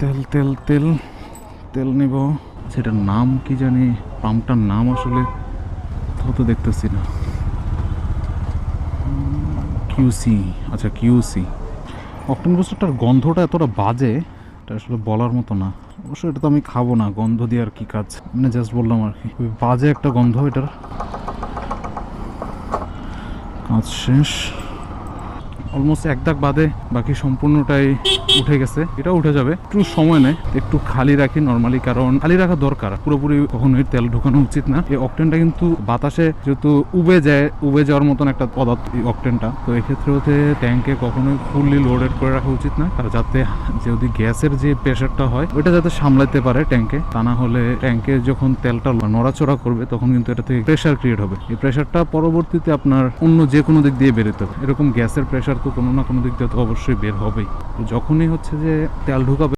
তেল তেল তেল তেল নেব। সেটার নাম কি জানি? পাম্পটার নাম আসলে তো তো দেখতেছি না। কিউসি আচ্ছা কিউসি অক্টোন বুস্টারটার গন্ধটা এতটা বাজে, এটা আসলে বলার মতো না। অবশ্য এটা তো আমি খাব না, গন্ধ দিয়ে আর কি কাজ? মানে জাস্ট বললাম আর কি, বাজে একটা গন্ধ এটার। কাজ শেষ। অলমোস্ট এক দাগ বাদে বাকি সম্পূর্ণটাই উঠে গেছে। এটা উঠে যাবে। একটু সময় নেয়। একটু খালি রাখি নর্মালি কারণ খালি রাখা দরকার। পুরোপুরি কখনোই তেল ঢোকানো উচিত না। এই অকটেনটা কিন্তু বাতাসে যেহেতু উবে যায়, উবে যাওয়ার মতন একটা পদার্থ এই অকটেনটা তো এক্ষেত্রে হতে ট্যাঙ্কে কখনোই ফুললি লোডেড করে রাখা উচিত না। আর যাতে যদি গ্যাসের যে প্রেশারটা হয়, ওইটা যাতে সামলাতে পারে ট্যাঙ্কে তা না হলে ট্যাঙ্কে যখন তেলটা নড়াচড়া করবে, তখন কিন্তু এটা থেকে প্রেশার ক্রিয়েট হবে। এই প্রেশারটা পরবর্তীতে আপনার অন্য যে কোনো দিক দিয়ে বেরোতে হবে এরকম গ্যাসের প্রেশার তো কোনো না কোনো দিক দিয়ে তো অবশ্যই বের হবেই। যখনই হচ্ছে যে তেল ঢুকাবে